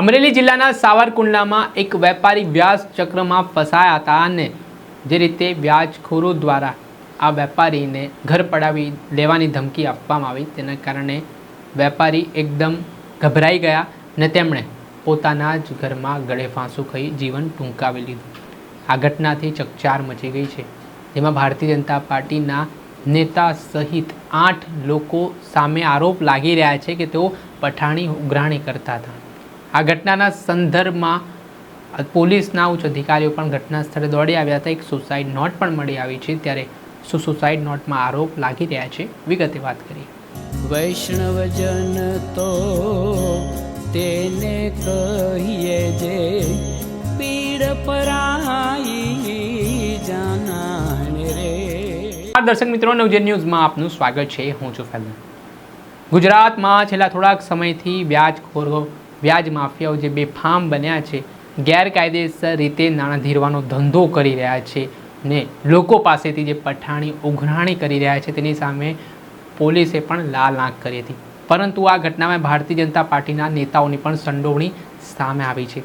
અમરેલી જિલ્લાના સાવરકુંડલામાં એક વેપારી વ્યાજ ચક્રમાં ફસાયા હતા અને જે રીતે વ્યાજખોરો દ્વારા આ વેપારીને ઘર પડાવી લેવાની ધમકી આપવામાં આવી, તેના કારણે વેપારી એકદમ ગભરાઈ ગયા અને તેમણે પોતાના જ ઘરમાં ગળે ફાંસું ખાઈ જીવન ટૂંકાવી લીધું. આ ઘટનાથી ચકચાર મચી ગઈ છે. જેમાં ભારતીય જનતા પાર્ટીના નેતા સહિત આઠ લોકો સામે આરોપ લાગી રહ્યા છે કે તેઓ પઠાણી ઉઘરાણી કરતા હતા. આ ઘટનાના સંદર્ભમાં પોલીસના ઉચ્ચ અધિકારીઓ પણ ઘટના સ્થળે દોડી આવ્યા હતા. એક સુસાઇડ નોટ પણ મળી આવી છે. ત્યારે શું સુસાઇડ નોટમાં આરોપ લાગી રહ્યા છે? વિગતે વાત કરીએ. વૈષ્ણવજન તો તેને કહીએ જે પીડ પરાઈ જાનાને રે. આ દર્શક મિત્રો નવજે ન્યૂઝમાં આપનું સ્વાગત છે. હું છું ફેલન ગુજરાતમાં છેલ્લા થોડાક સમયથી વ્યાજખોરો વ્યાજ માફિયાઓ જે બેફામ બન્યા છે, ગેરકાયદેસર રીતે નાણાં ધીરવાનો ધંધો કરી રહ્યા છે ને લોકો પાસેથી જે પઠાણી, ઉઘરાણી કરી રહ્યા છે તેની સામે પોલીસે પણ લાલ આંખ કરી હતી. પરંતુ આ ઘટનામાં ભારતીય જનતા પાર્ટીના નેતાઓની પણ સંડોવણી સામે આવી છે.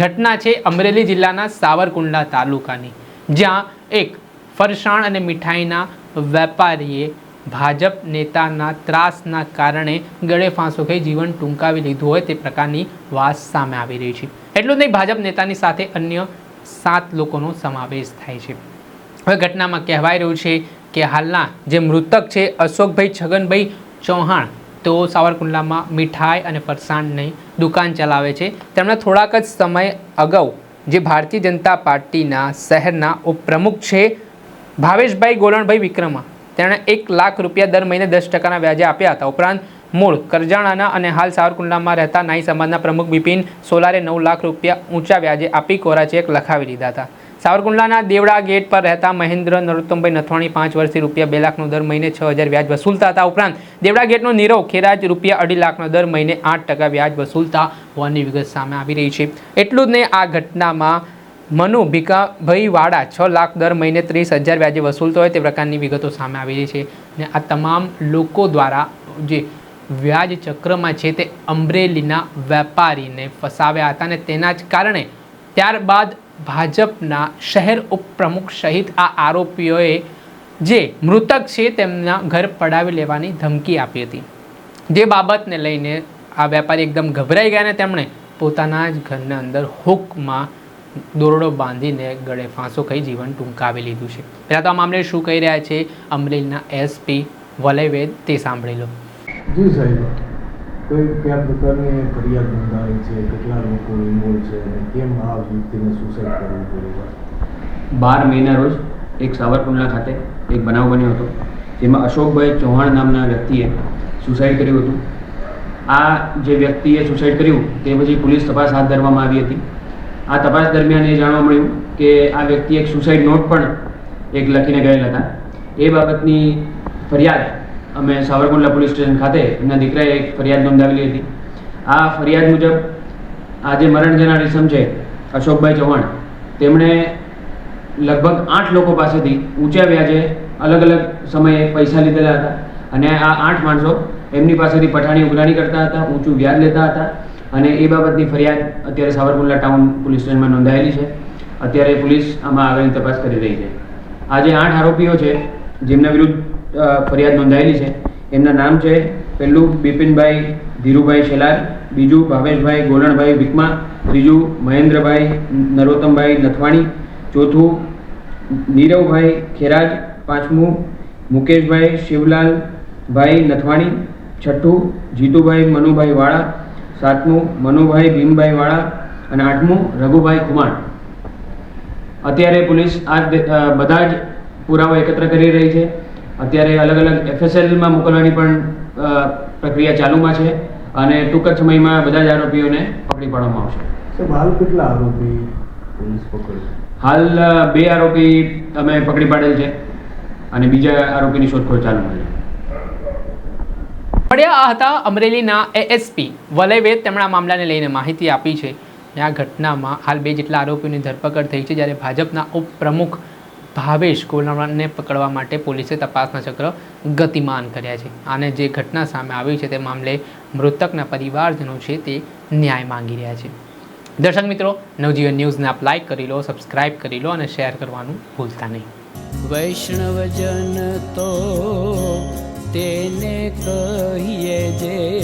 ઘટના છે અમરેલી જિલ્લાના સાવરકુંડલા તાલુકાની, જ્યાં એક ફરસાણ અને મીઠાઈના વેપારીએ ભાજપ નેતાના ત્રાસના કારણે ગળે ફાંસો ખાઈ જીવન ટૂંકાવી લીધું હોય તે પ્રકારની વાત સામે આવી રહી છે. એટલું જ નહીં, ભાજપ નેતાની સાથે અન્ય સાત લોકોનો સમાવેશ થાય છે. હવે ઘટનામાં કહેવાય રહ્યું છે કે હાલના જે મૃતક છે અશોકભાઈ છગનભાઈ ચૌહાણ, તેઓ સાવરકુંડલામાં મીઠાઈ અને ફરસાણની દુકાન ચલાવે છે. તેમણે થોડાક જ સમય અગાઉ જે ભારતીય જનતા પાર્ટીના શહેરના ઉપપ્રમુખ છે ભાવેશભાઈ ગોલણભાઈ વિક્રમા તેણે એક લાખ રૂપિયા દર મહિને દસ ટકાના વ્યાજે આપ્યા હતા. ઉપરાંત મૂળ કરજાણાના અને હાલ સાવરકુંડલામાં રહેતા નાઈ સમાજના પ્રમુખ બિપિન સોલારે નવ લાખ રૂપિયા ઊંચા વ્યાજે આપી કોરા ચેક લખાવી લીધા હતા. સાવરકુંડલાના દેવડા ગેટ પર રહેતા મહેન્દ્ર નરોત્તમભાઈ નથવાણી પાંચ વર્ષથી રૂપિયા બે લાખનો દર મહિને છ હજાર વ્યાજ વસૂલતા હતા. ઉપરાંત દેવડા ગેટનો નીરવ ખેરાજ રૂપિયા અઢી લાખનો દર મહિને આઠ ટકા વ્યાજ વસૂલતા હોવાની વિગત સામે આવી રહી છે. એટલું જ નહીં, આ ઘટનામાં મનુ ભીકાભાઈ વાડા, છ લાખ દર મહિને ત્રીસ હજાર વ્યાજે વસૂલતો હોય તે પ્રકારની વિગતો સામે આવી છે અને આ તમામ લોકો દ્વારા જે વ્યાજ ચક્રમાં છે તે અમરેલીના વેપારીને ફસાવ્યા હતા અને તેના જ કારણે ત્યારબાદ ભાજપના શહેર ઉપપ્રમુખ સહિત આ આરોપીઓએ જે મૃતક છે તેમના ઘર પડાવી લેવાની ધમકી આપી હતી. જે બાબતને લઈને આ વેપારી એકદમ ગભરાઈ ગયા અને તેમણે પોતાના જ ઘરના અંદર હુકમાં દોરડો બાંધીને ગળે ફાંસો ખાઈ જીવન ટૂંકાવી લીધું છે. પહેલાં તો આ મામલે શું કહી રહ્યા છે અમરેલીના એસપી વલયવેદ તે સાંભળી લો. જી સાહેબ કઈ કયા પ્રકારની ફરિયાદ નોંધાવી છે? કેટલા લોકો ઇન્વોલ્વ છે? અને કેમ આ વ્યક્તિને સુસાઇડ કરવું પડ્યું બાર મેના રોજ એક સાવરકુંડલા ખાતે એક બનાવ બન્યો હતો જેમાં અશોકભાઈ ચૌહાણ નામના વ્યક્તિએ સુસાઇડ કર્યું હતું. આ જે વ્યક્તિએ સુસાઇડ કર્યું તે પછી પોલીસ તપાસ હાથ ધરવામાં આવી હતી. આ તપાસ દરમિયાન એ જાણવા મળ્યું કે આ વ્યક્તિ એક સુસાઇડ નોટ પણ એક લખીને ગયેલ હતા. એ બાબતની ફરિયાદ અમે સાવરકુંડલા પોલીસ સ્ટેશન ખાતે એમના દીકરાએ એક ફરિયાદ નોંધાવેલી હતી. આ ફરિયાદ મુજબ આ જે મરણ જનાર ઇસમ છે, અશોકભાઈ ચૌહાણ. તેમણે લગભગ આઠ લોકો પાસેથી ઊંચા વ્યાજે અલગ અલગ સમયે પૈસા લીધેલા હતા. અને આ આઠ માણસો એમની પાસેથી પઠાણી ઉઘરાણી કરતા હતા, ઊંચું વ્યાજ લેતા હતા. અને એ બાબતની ફરિયાદ અત્યારે સાવરકુંડલા ટાઉન પોલીસ સ્ટેશનમાં નોંધાયેલી છે. અત્યારે પોલીસ આમાં આગળની તપાસ કરી રહી છે. આજે આઠ આરોપીઓ છે, જેમના વિરુદ્ધ ફરિયાદ નોંધાયેલી છે. એમના નામ છે પહેલું બિપિનભાઈ, ધીરુભાઈ શેલાર, બીજું ભાવેશભાઈ, ગોલણભાઈ વિકમા, ત્રીજું મહેન્દ્રભાઈ, નરોત્તમભાઈ નથવાણી, ચોથું નીરવભાઈ ખેરાજ, પાંચમું મુકેશભાઈ શિવલાલ ભાઈ નથવાણી, છઠ્ઠું જીતુભાઈ મનુભાઈ વાળા સાતમું મનુભાઈ ભીમભાઈ વાળા અને આઠમું રઘુભાઈ કુમાર અત્યારે પોલીસ આ બધા જ પુરાવા એકત્ર કરી રહી છે. અત્યારે અલગ અલગ એફએસએલમાં મોકલવાની પણ પ્રક્રિયા ચાલુમાં છે અને ટૂંક જ સમયમાં બધા જ આરોપીઓને પકડી પાડવામાં આવશે. હાલ કેટલા આરોપી પોલીસ પકડે હાલ બે આરોપી અમે પકડી પાડેલ છે અને બીજા આરોપીની શોધખોળ ચાલુમાં છે. મળ્યા હતા અમરેલીના એએસપી વલયવેદ તેમણે આ મામલાને લઈને માહિતી આપી છે. અને આ ઘટનામાં હાલ બે જેટલા આરોપીઓની ધરપકડ થઈ છે જ્યારે ભાજપના ઉપપ્રમુખ ભાવેશ કોલાણાને પકડવા માટે પોલીસે તપાસના ચક્ર ગતિમાન કર્યા છે. અને જે ઘટના સામે આવી છે તે મામલે મૃતકના પરિવારજનો છે તે ન્યાય માંગી રહ્યા છે. દર્શક મિત્રો, નવજીવન ન્યૂઝને આપ લાઇક કરી લો સબસ્ક્રાઇબ કરી લો અને શેર કરવાનું ભૂલતા નહીં. વૈષ્ણવજન તો તેને કહીએ